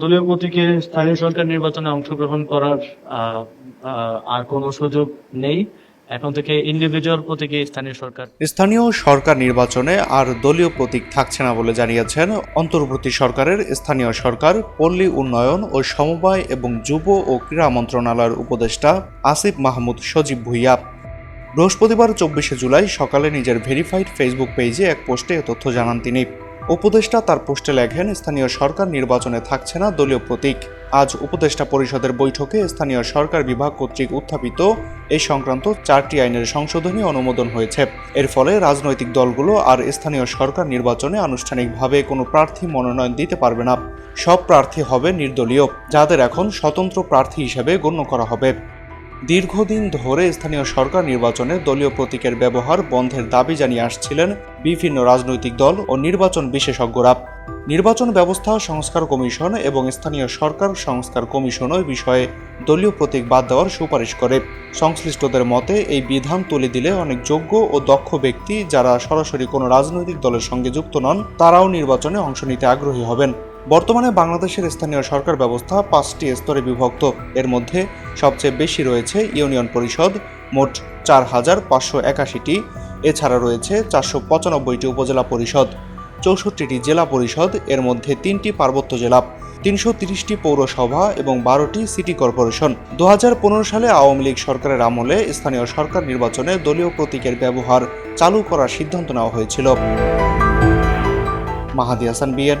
দলীয় প্রতীকে স্থানীয় সরকার নির্বাচনে অংশগ্রহণ করার আর কোনো সুযোগ নেই। এখন থেকে ইন্ডিভিজুয়াল প্রতীকে স্থানীয় সরকার। স্থানীয় সরকার নির্বাচনে আর দলীয় প্রতীক থাকছে না বলে জানিয়েছেন অন্তর্বর্তী সরকারের স্থানীয় সরকার, পল্লী উন্নয়ন ও সমবায় এবং যুব ও ক্রীড়া মন্ত্রণালয়ের উপদেষ্টা আসিফ মাহমুদ সজীব ভুইয়া। বৃহস্পতিবার চব্বিশে জুলাই সকালে নিজের ভেরিফাইড ফেসবুক পেজে এক পোস্টে তথ্য জানান তিনি। উপদেষ্টা তার পোস্টে লেখেন, স্থানীয় সরকার নির্বাচনে থাকছে না, দলীয় প্রতীক। আজ উপদেষ্টা পরিষদের বৈঠকে স্থানীয় সরকার বিভাগ কর্তৃক উত্থাপিত এই সংক্রান্ত চারটি আইনের সংশোধনী অনুমোদন হয়েছে। এর ফলে রাজনৈতিক দলগুলো আর স্থানীয় সরকার নির্বাচনে আনুষ্ঠানিকভাবে কোনো প্রার্থী মনোনয়ন দিতে পারবে না। সব প্রার্থী হবে নির্দলীয়, যাদের এখন স্বতন্ত্র প্রার্থী হিসেবে গণ্য করা হবে। দীর্ঘদিন ধরে স্থানীয় সরকার নির্বাচনে দলীয় প্রতীকের ব্যবহার বন্ধের দাবি জানিয়ে আসছিলেন বিভিন্ন রাজনৈতিক দল ও নির্বাচন বিশেষজ্ঞরা। নির্বাচন ব্যবস্থা সংস্কার কমিশন এবং স্থানীয় সরকার সংস্কার কমিশনও বিষয়ে দলীয় প্রতীক বাদ দেওয়ার সুপারিশ করে। সংশ্লিষ্টদের মতে, এই বিধান তুলে দিলে অনেক যোগ্য ও দক্ষ ব্যক্তি যারা সরাসরি কোনো রাজনৈতিক দলের সঙ্গে যুক্ত নন, তারাও নির্বাচনে অংশ নিতে আগ্রহী হবেন। বর্তমানে বাংলাদেশের স্থানীয় সরকার ব্যবস্থা পাঁচটি স্তরে বিভক্ত। এর মধ্যে সবচেয়ে বেশি রয়েছে ইউনিয়ন পরিষদ, মোট চার হাজার পাঁচশো একাশিটি। এছাড়া রয়েছে চারশো পঁচানব্বইটি উপজেলা পরিষদ, চৌষট্টিটি জেলা পরিষদ, এর মধ্যে তিনটি পার্বত্য জেলা, তিনশো তিরিশটি পৌরসভা এবং বারোটি সিটি কর্পোরেশন। দু হাজার পনেরো সালে আওয়ামী লীগ সরকারের আমলে স্থানীয় সরকার নির্বাচনে দলীয় প্রতীকের ব্যবহার চালু করার সিদ্ধান্ত নেওয়া হয়েছিল। Mahadi Hasan BN